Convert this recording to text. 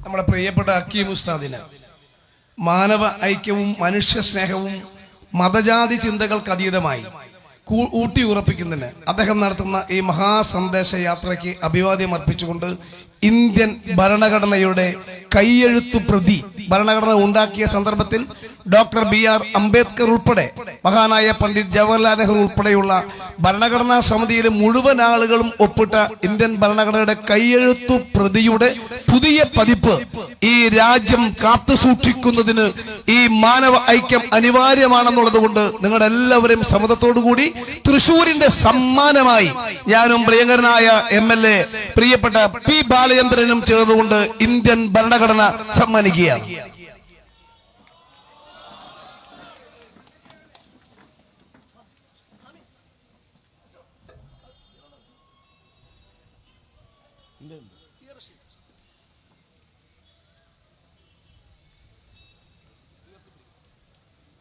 നമ്മുടെ പ്രിയപ്പെട്ട അക്കീം ഉസ്താദിന് മാനവ ഐക്യവും മനുഷ്യ സ്നേഹവും മതജാതി ചിന്തകൾക്ക് അതീതമായി ഊട്ടി ഉറപ്പിക്കുന്നതിന് അദ്ദേഹം നടത്തുന്ന ഈ മഹാസന്ദേശ യാത്രയ്ക്ക് അഭിവാദ്യം അർപ്പിച്ചുകൊണ്ട് ഇന്ത്യൻ ഭരണഘടനയുടെ കൈയെഴുത്തു പ്രതി ഭരണഘടന ഉണ്ടാക്കിയ സന്ദർഭത്തിൽ ഡോക്ടർ ബി ആർ അംബേദ്കർ ഉൾപ്പെടെ മഹാനായ പണ്ഡിറ്റ് ജവഹർലാൽ നെഹ്റു ഉൾപ്പെടെയുള്ള ഭരണഘടനാ സമിതിയിലെ മുഴുവൻ ആളുകളും ഒപ്പിട്ട ഇന്ത്യൻ ഭരണഘടനയുടെ കൈയെഴുത്തു പ്രതിയുടെ പുതിയ പതിപ്പ് ഈ രാജ്യം കാത്തു സൂക്ഷിക്കുന്നതിന് ഈ മാനവ ഐക്യം അനിവാര്യമാണെന്നുള്ളത് കൊണ്ട് നിങ്ങളുടെ എല്ലാവരും സമ്മതത്തോടുകൂടി തൃശൂരിന്റെ സമ്മാനമായി ഞാനും പ്രിയങ്കരനായ എം എൽ എ പ്രിയപ്പെട്ട പി ബാലചന്ദ്രനും ചേർന്നുകൊണ്ട് ഇന്ത്യൻ ഭരണഘടന സമ്മാനിക്കുകയാണ്. ¿Entiendes? Sí,